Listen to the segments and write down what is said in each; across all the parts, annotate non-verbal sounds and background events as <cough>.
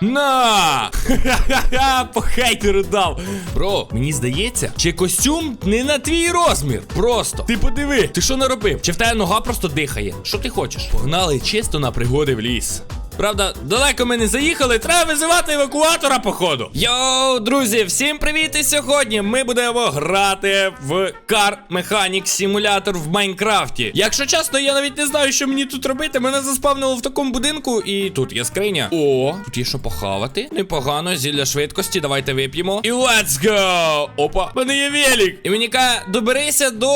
На! <laughs> По хейтеру дав. Бро, мені здається, чи костюм не на твій розмір. Просто. Ти подиви, ти що наробив? Чи в тебе нога просто дихає? Що ти хочеш? Погнали чисто на пригоди в ліс. Правда, далеко ми не заїхали, треба визивати евакуатора, походу. Йоу, друзі, всім привіт! І сьогодні ми будемо грати в Car Mechanic Simulator в Майнкрафті. Якщо чесно, я навіть не знаю, що мені тут робити. Мене заспавнило в такому будинку, і тут є скриня. О, тут є що похавати. Непогано, зілля швидкості, давайте вип'ємо. І let's go! Опа, мене є велик. І мені каже, доберися до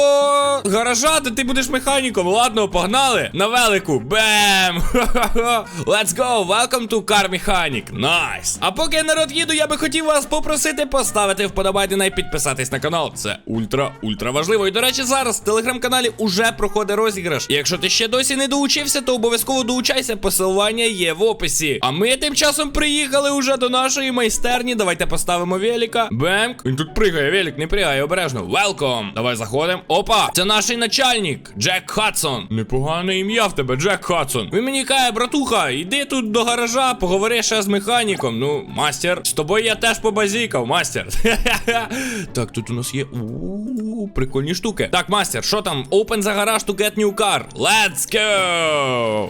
гаража, де ти будеш механіком. Ладно, погнали. На велику. Бем! <laughs> Ха-ха-ха. Go! Welcome to Car Mechanic. Nice! А поки я народ їду, я би хотів вас попросити поставити вподобайки і підписатись на канал. Це ультра, ультра важливо. І до речі, зараз в телеграм-каналі уже проходить розіграш. І якщо ти ще досі не доучився, то обов'язково доучайся. Посилання є в описі. А ми тим часом приїхали уже до нашої майстерні. Давайте поставимо велика. Бемк. Він тут пригає, велик, не пригає, обережно. Welcome. Давай заходимо. Опа, це наш начальник, Джек Хадсон. Непогане ім'я в тебе, Джек Хадсон. Він мені каже, братуха, тут до гаража, поговори ще з механіком. Ну, мастер, з тобою я теж побазікав, мастер. <laughs> так, тут у нас є. У прикольні штуки. Так, мастер, що там? Open the garage to get new car. Let's go!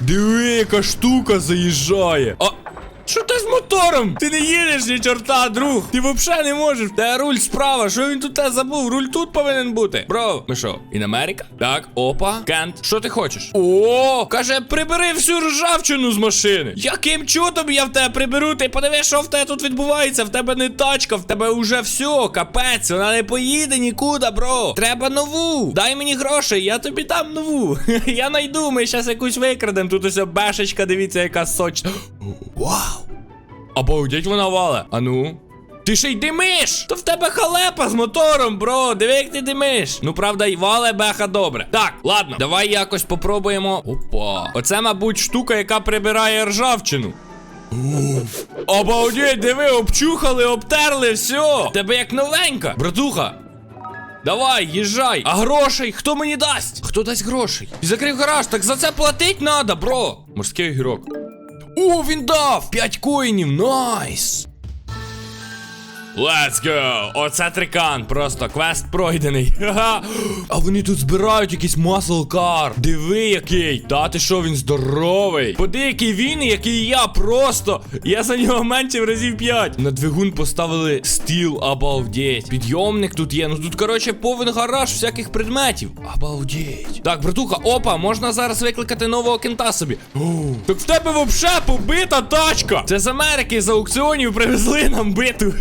Диви, яка штука заїжджає. А, що ти з мотором? Ти не їдеш ні чорта, друг. Ти взагалі не можеш. Та руль справа. Що він тут забув? Руль тут повинен бути. Бро, ми що, in America? Так, опа. Кент, що ти хочеш? О, каже, прибери всю ржавчину з машини. Яким чудом я в тебе приберу? Ти подиви, що в тебе тут відбувається. В тебе не тачка, в тебе вже все, капець. Вона не поїде нікуди, бро. Треба нову. Дай мені грошей, я тобі дам нову. <laughs> я найду, ми зараз якусь викрадемо. Тут ось бешечка, дивіться, яка сочна. Вау! Обалдеть вона вале. А ну. Ти ще й димиш! То в тебе халепа з мотором, бро. Диви, як ти димиш. Ну, правда, й вале беха добре. Так, ладно, давай якось попробуємо. Опа. Оце, мабуть, штука, яка прибирає ржавчину. Обалдеть, диви, обчухали, обтерли, все. Тебе як новенька. Братуха, Давай, їжджай. А грошей хто мені дасть? Хто дасть грошей? І закрив гараж, так за це платить надо, бро. Морський огірок. О, він дав! 5 коїнів, найс! Let's go! Оце трикан, просто квест пройдений. А вони тут збирають якийсь масл кар. Диви, який. Та ти що, він здоровий. Поди, який він який я просто. Я за нього менше в разів 5. На двигун поставили стіл, обалдеть. Підйомник тут є. Ну тут, коротше, повен гараж всяких предметів. Обалдеть. Так, братуха, опа, можна зараз викликати нового кента собі. Так в тебе вообще побита тачка. Це з Америки з аукціонів привезли нам биту.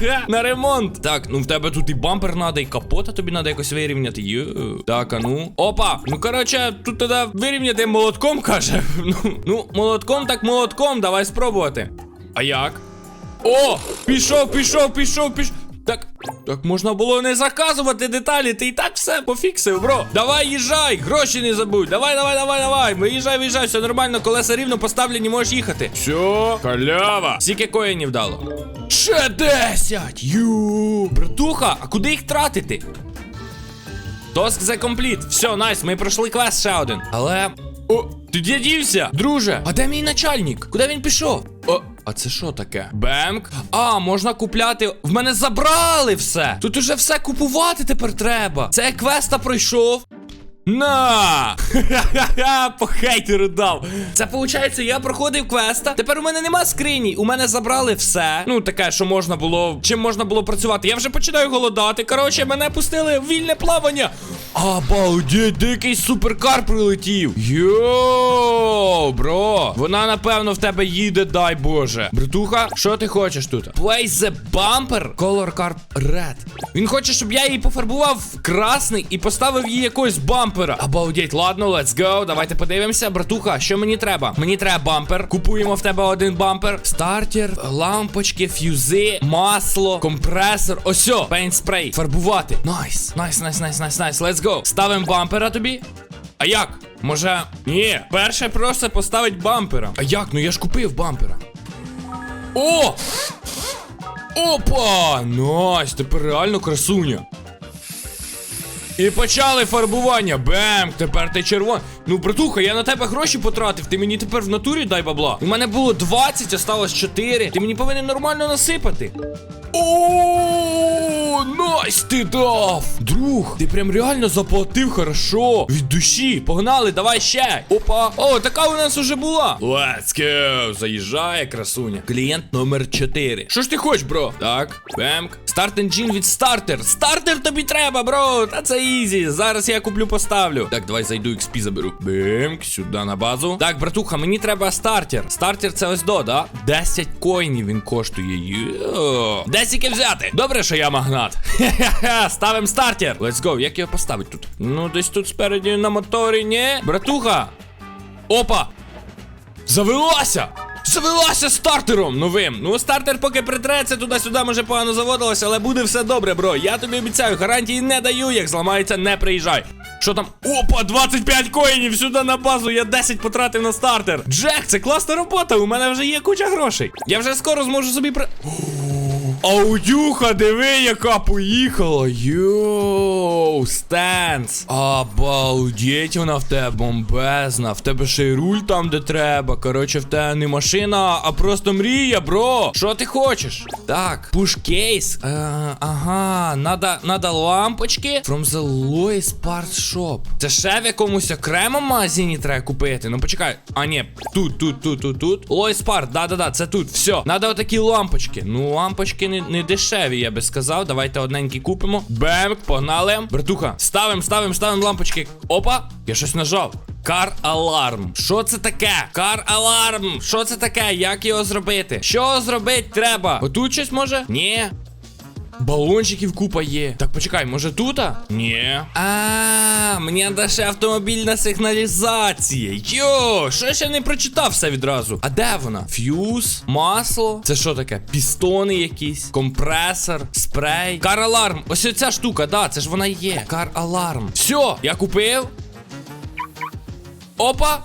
<laughs> На ремонт. Так, ну в тебе тут і бампер надо, і капота тобі надо якось вирівняти. Йо. Так, а ну. Опа. Ну коротше, тут тоді вирівняти молотком, <laughs> каже. Ну, ну, молотком, так молотком, давай спробувати. А як? О! Пішов, пішов, пішов, пішов. Так, можна було не заказувати деталі, ти і так все пофіксив, бро. Давай їжджай, гроші не забудь. Давай, давай, давай, давай. Виїжджай, виїжджай, все нормально, колеса рівно поставлені, можеш їхати. Все, халява. Скільки коїнів дало? Ще 10! Ю! Братуха, а куди їх тратити? Тоск за компліт. Все, найс, ми пройшли квест ще один. Але. О, ти де дівся? Друже, а де мій начальник? Куди він пішов? О, а це що таке? Бемк? А, можна купляти. В мене забрали все. Тут уже все купувати тепер треба. Це я квеста пройшов. На! Ха-ха-ха, <laughs> по хейтеру дав. Це виходить, я проходив квеста. Тепер у мене нема скрині. У мене забрали все. Ну, таке, що можна було. Чим можна було працювати. Я вже починаю голодати. Коротше, мене пустили в вільне плавання. Обалдеть, дикий суперкар прилетів. Йоу, бро. Вона, напевно, в тебе їде, дай Боже. Братуха, що ти хочеш тут? Place the bumper. Color car red. Він хоче, щоб я її пофарбував в красний і поставив їй якогось бампера. Обалдеть, ладно, let's go. Давайте подивимося. Братуха, що мені треба? Мені треба бампер. Купуємо в тебе один бампер. Стартер, лампочки, фюзи, масло, компресор. Осьо, пейнт спрей. Фарбувати. Найс, найс, найс, найс, найс, найс. Let's go. Ставимо бампера тобі. А як? Може. Ні, перше просто поставить бампера. А як? Ну я ж купив бампера. О! Опа! Найс, тепер реально красуня. І почали фарбування. Бем, тепер ти червон. Ну, братуха, я на тебе гроші потратив. Ти мені тепер в натурі дай бабла. У мене було 20, осталось 4. Ти мені повинен нормально насипати. О, найс ти дав! Друг, ти прям реально заплатив хорошо. Від душі. Погнали, давай ще. Опа. О, така у нас уже була. Let's go. Заїжджає красуня. Клієнт номер 4. Що ж ти хочеш, бро? Так, бемк. Старт енджин від стартер. Стартер тобі треба, бро. Та це ізі. Зараз я куплю, поставлю. Так, давай зайду XP заберу. Бемк, сюди на базу. Так, братуха, мені треба стартер. Стартер це ось до, да? 10 коїнів він коштує. Йо. Десіки взяти. Добре, що я магнат. <laughs> Хе-хе-хе, ставим стартер. Let's go. Як його поставити тут? Ну, десь тут спереді на моторі, ні? Братуха. Опа. Завелася! Завелася стартером новим. Ну, стартер поки притреться туди-сюди, може погано заводилося, але буде все добре, бро. Я тобі обіцяю, гарантії не даю, як зламається, не приїжджай. Що там? Опа, 25 коїнів сюди на базу, я 10 потратив на стартер. Джек, це класна робота, у мене вже є куча грошей. Я вже скоро зможу собі при. Аудюха, диви, яка поїхала. Йоу, стенс. Обалдеть, вона в тебе бомбезна. В тебе ще й руль там, де треба. Коротше, в тебе не машина, а просто мрія, бро. Що ти хочеш? Так, case. Е, ага, надо, надо лампочки from the Lois Parts Shop. Це ще в якомусь окремому магазині треба купити. Ну почекай. А, ні, тут, тут, тут, тут, тут. Lois Part, да-да-да, це тут. Все. Надо отакі лампочки. Ну, лампочки не, не дешеві, я би сказав. Давайте одненькі купимо. Бемк, погнали. Братуха, ставим, ставим, ставим лампочки. Опа, я щось нажав. Кар аларм. Що це таке? Кар аларм. Що це таке? Як його зробити? Що зробити треба? Отут щось може? Ні. Балончиків купа є. Так почекай, може тут? Ні. А, мені ще автомобільна сигналізація. Йо, що я ще не прочитав все відразу. А де вона? Ф'юз, масло. Це що таке? Пістони якісь, компресор, спрей. Кар аларм. Ось оця штука, да, це ж вона є. Кар аларм. Все, я купив. Опа!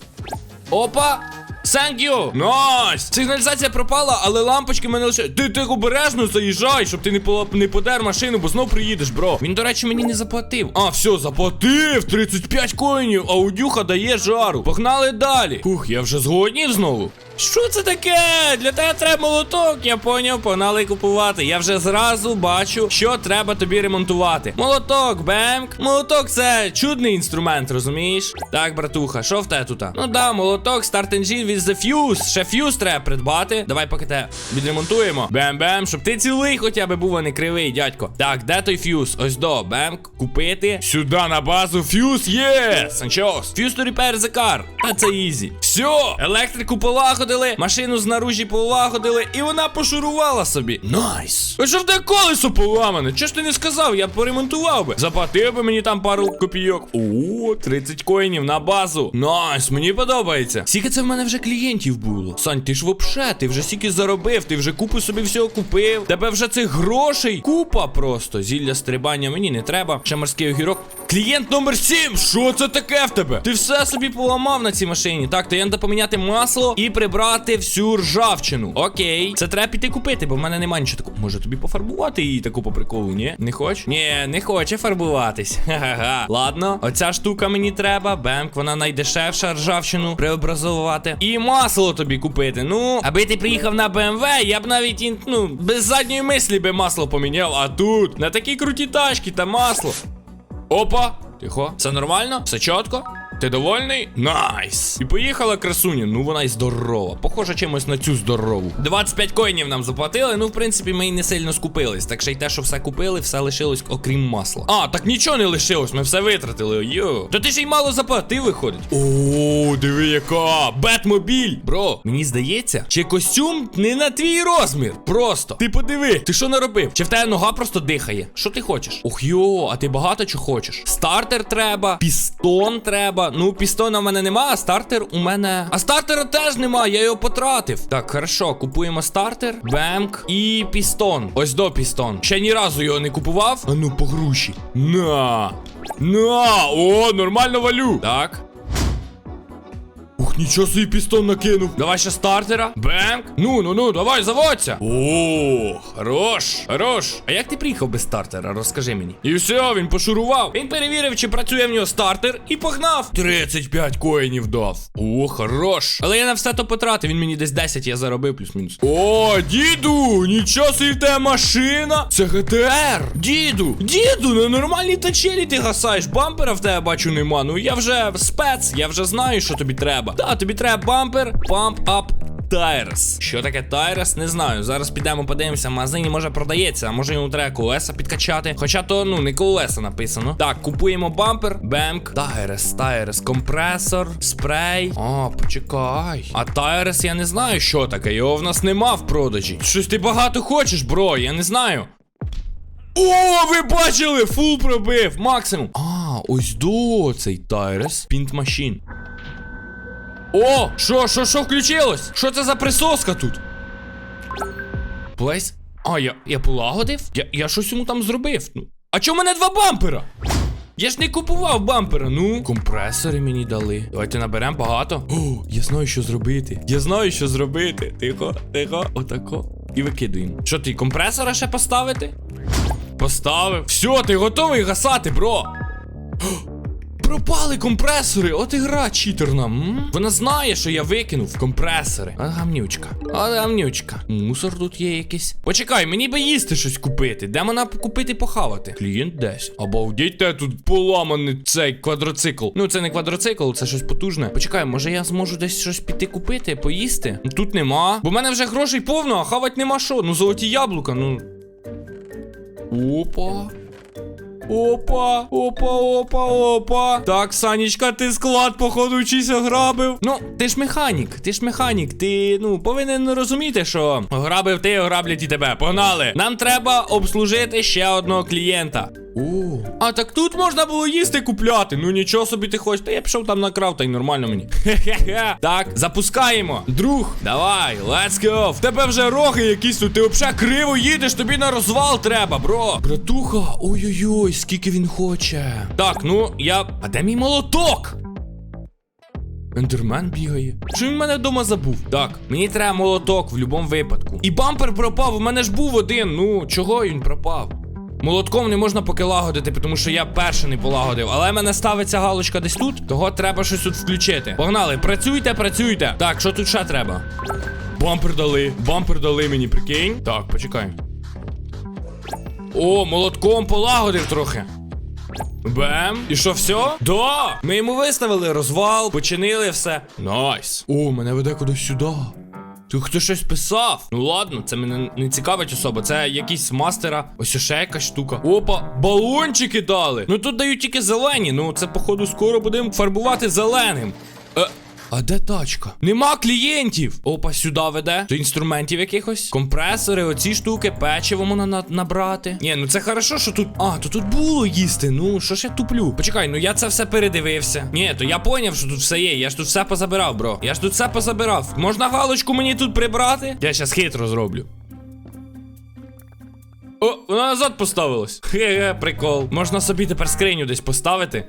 Опа! Thank you! Найс! Сигналізація пропала, але лампочки мене лише. Ти ти обережно заїжджай, щоб ти не по не подер машину, бо знов приїдеш, бро. Він, до речі, мені не заплатив. А, все, заплатив! 35 коїнів, а удюха дає жару. Погнали далі. Ух, я вже згоднів знову. Що це таке? Для тебе треба молоток, я поняв, погнали купувати. Я вже зразу бачу, що треба тобі ремонтувати. Молоток, бемк. Молоток це чудний інструмент, розумієш? Так, братуха, що в тебе тут? Ну да, молоток, старт engine with the fuse. Ще фьюз треба придбати. Давай поки те відремонтуємо. Бем-бем, щоб ти цілий хоча б був, а не кривий, дядько. Так, де той фьюз? Ось до, бемк, купити. Сюди на базу фьюз є. Санчос. Фьюз to repair the car. А це ізі. Все, електрику полагодили, машину знаружі полагодили, і вона пошурувала собі. Найс. А що в тебе колесо поламане? Чого ж ти не сказав? Я б поремонтував би. Заплатив би мені там пару копійок. О, 30 коїнів на базу. Найс, мені подобається. Скільки це в мене вже клієнтів було. Сань, ти ж вообще, ти вже стільки заробив, ти вже купу собі всього купив. Тебе вже цих грошей. Купа просто. Зілля стрибання мені не треба. Ще морський огірок. Клієнт номер 7. Що це таке в тебе? Ти все собі поламав на цій машині. Так, то я треба поміняти масло і прибрати всю ржавчину. Окей. Це треба піти купити, бо в мене немає нічого такого. Може тобі пофарбувати її таку по приколу, ні? Не хочеш? Ні, не хоче фарбуватись. <laughs> Ха-ха-ха. Ладно, оця штука мені треба. Бемк, вона найдешевша ржавчину преобразовувати. І масло тобі купити. Ну, аби ти приїхав на БМВ, я б навіть ну, без задньої мислі би масло поміняв. А тут на такі круті тачки та масло. Опа! Тихо, все нормально? Все чітко? Ти довольний? Найс! І поїхала красуня. Ну вона й здорова. Похоже чимось на цю здорову. 25 коїнів нам заплатили. Ну, в принципі, ми й не сильно скупились. Так що й те, що все купили, все лишилось, окрім масла. А, так нічого не лишилось, ми все витратили. Йо. Та ти ж й мало заплатив, виходить. О, диви, яка! Бетмобіль! Бро, мені здається, чи костюм не на твій розмір. Просто. Ти подиви, ти що наробив? Чи в тебе нога просто дихає? Що ти хочеш? Ох йо, а ти багато чого хочеш? Стартер треба, пістон треба. Ну, пістона в мене нема, а стартер у мене. А стартера теж нема, я його потратив. Так, хорошо, купуємо стартер, бемк і пістон. Ось до пістон. Ще ні разу його не купував. А ну, по груші. На. На! О, нормально валю. Так. Ух, нічого собі пістон накинув. Давай ще стартера. Бенк. Ну, ну, ну, давай, заводься. О, хорош, хорош. А як ти приїхав без стартера? Розкажи мені. І все, він пошурував. Він перевірив, чи працює в нього стартер, і погнав. 35 коїнів дав. О, хорош. Але я на все то потратив. Він мені десь 10 я заробив, плюс-мінус. О, діду, нічого собі в тебе машина. Це ГТР. Діду, діду, на нормальній тачелі ти гасаєш. Бампера в тебе бачу нема. Ну я вже спец, я вже знаю, що тобі треба. Та, тобі треба бампер, pump up Tires. Що таке Tires? Не знаю. Зараз підемо подивимося. В магазині може продається, а може йому треба колеса підкачати. Хоча то, ну, не колеса написано. Так, купуємо бампер, бемк, Tires, Tires, компресор, спрей. А, почекай. А Tires я не знаю, що таке. Його в нас нема в продажі. Щось ти багато хочеш, бро, я не знаю. О, ви бачили! Фул пробив, максимум. А, ось до цей Tires Pint Machine. О, що, що, що включилось? Що це за присоска тут? Плейс? А, я, я полагодив? Я, я щось йому там зробив. Ну. А чому мене два бампера? Я ж не купував бампера, ну. Компресори мені дали. Давайте наберемо багато. О, я знаю, що зробити. Я знаю, що зробити. Тихо, тихо, отако. І викидуємо. Що ти, компресора ще поставити? Поставив. Все, ти готовий гасати, бро. Пропали компресори, от і гра читерна. М? Вона знає, що я викинув компресори. А гамнючка. А гамнючка. Мусор тут є якийсь. Почекай, мені би їсти щось купити. Де мене купити похавати? Клієнт десь. Обалдіть, те тут поламаний цей квадроцикл. Ну, це не квадроцикл, це щось потужне. Почекай, може я зможу десь щось піти купити, поїсти? Тут нема. Бо в мене вже грошей повно, а хавать нема що. Ну, золоті яблука, ну. Опа. Опа, опа, опа, опа. Так, Санечка, ти склад, походу, чийсь ограбив. Ну, ти ж механік, ти ж механік. Ти, ну, повинен розуміти, що ограбив ти, ограблять і тебе. Погнали. Нам треба обслужити ще одного клієнта. О, а так тут можна було їсти купляти. Ну нічого собі ти хочеш. Та я пішов там накрав, та й нормально мені. Хе-хе-хе. Так, запускаємо. Друг, давай, let's go. В тебе вже роги якісь тут. Ти взагалі криво їдеш, тобі на розвал треба, бро. Братуха, ой-ой-ой, скільки він хоче. Так, ну я. А де мій молоток? Ендермен бігає. Що він мене вдома забув? Так, мені треба молоток в будь-якому випадку. І бампер пропав, у мене ж був один. Ну, чого він пропав? Молотком не можна поки лагодити, тому що я перший не полагодив. Але мене ставиться галочка десь тут, того треба щось тут включити. Погнали, працюйте, працюйте. Так, що тут ще треба? Бампер дали, бампер дали мені, прикинь. Так, почекай. О, молотком полагодив трохи. Бем. І що, все? Да! Ми йому виставили розвал, починили все. Найс. О, мене веде кудись сюди. Тут хто щось писав? Ну ладно, це мене не цікавить особа. Це якийсь мастера. Ось ще якась штука. Опа, балончики дали. Ну тут дають тільки зелені. Ну це, походу, скоро будемо фарбувати зеленим. Е. А де тачка? Нема клієнтів. Опа, сюди веде. До інструментів якихось. Компресори, оці штуки, печиво можна на- набрати. Ні, ну це хорошо, що тут. А, то тут було їсти. Ну, що ж я туплю? Почекай, ну я це все передивився. Ні, то я поняв, що тут все є. Я ж тут все позабирав, бро. Я ж тут все позабирав. Можна галочку мені тут прибрати? Я щас хитро зроблю. О, вона назад поставилась. Хе-хе, прикол. Можна собі тепер скриню десь поставити.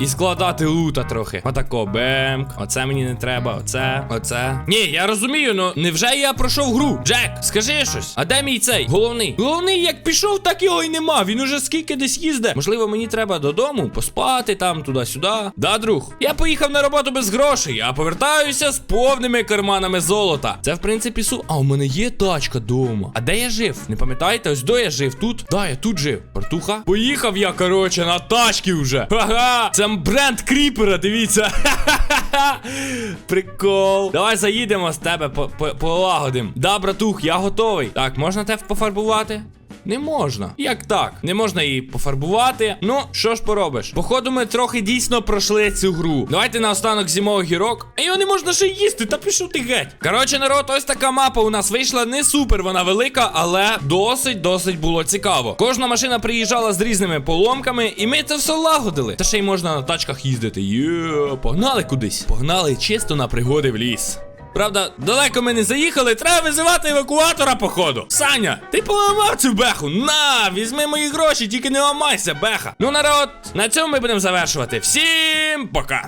І складати лута трохи. Отако, бемк. Оце мені не треба. Оце, оце. Ні, я розумію, ну невже я пройшов гру? Джек, скажи щось. А де мій цей? Головний. Головний, як пішов, так його й нема. Він уже скільки десь їзде. Можливо, мені треба додому поспати там, туди-сюди. Да, друг. Я поїхав на роботу без грошей, а повертаюся з повними карманами золота. Це в принципі су. А у мене є тачка дома. А де я жив? Не пам'ятаєте? Ось до я жив тут. Да, я тут жив. Братуха. Поїхав я, коротше, на тачки вже. Ха-ха. Це бренд кріпера, дивіться. <laughs> Прикол. Давай заїдемо з тебе, по- по- полагодим. Да, братух, я готовий. Так, можна тебе пофарбувати? Не можна. Як так? Не можна її пофарбувати. Ну, що ж поробиш? Походу, ми трохи дійсно пройшли цю гру. Давайте наостанок зимовий гірок. А його не можна ще їсти, та пішов ти геть. Коротше, народ, ось така мапа у нас вийшла. Не супер вона велика, але досить, досить було цікаво. Кожна машина приїжджала з різними поломками, і ми це все лагодили. Та ще й можна на тачках їздити. Є, погнали кудись. Погнали чисто на пригоди в ліс. Правда, далеко ми не заїхали, треба визивати евакуатора, походу. Саня, ти поламав цю беху. На, візьми мої гроші, тільки не ламайся, беха. Ну, народ, на цьому ми будемо завершувати. Всім пока.